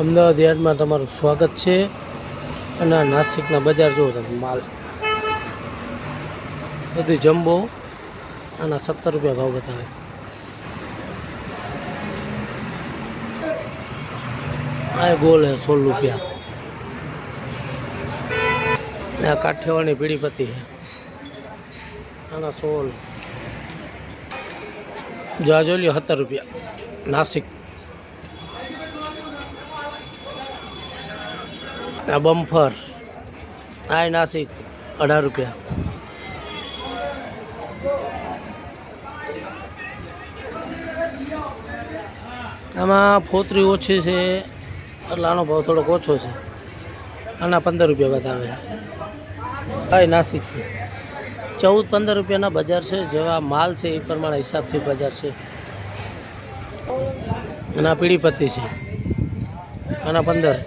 અમદાવાદ યાર્ડમાં તમારું સ્વાગત છે અને નાસિકના બજાર જુઓ તમે, માલ. બધી જમ્બો આના સત્તર રૂપિયા ભાવ બતાવે. આ ગોલ હે સોળ રૂપિયા. આ કાઠિયાવાડની પીડીપતિ છે આના સોળ. જાજોલી સત્તર રૂપિયા. નાસિક. આ બમ્ફર. આ નાસિક, અઢાર રૂપિયા. આમાં ફોતરી ઓછી છે, એટલે આનો ભાવ થોડોક ઓછો છે. આના પંદર રૂપિયા બતાવે આ નાસિક છે. ચૌદ પંદર રૂપિયાના બજાર છે, જેવા માલ છે, એ પ્રમાણે હિસાબથી બજાર છે. અને આ પીળી પત્તી છે. આના પંદર.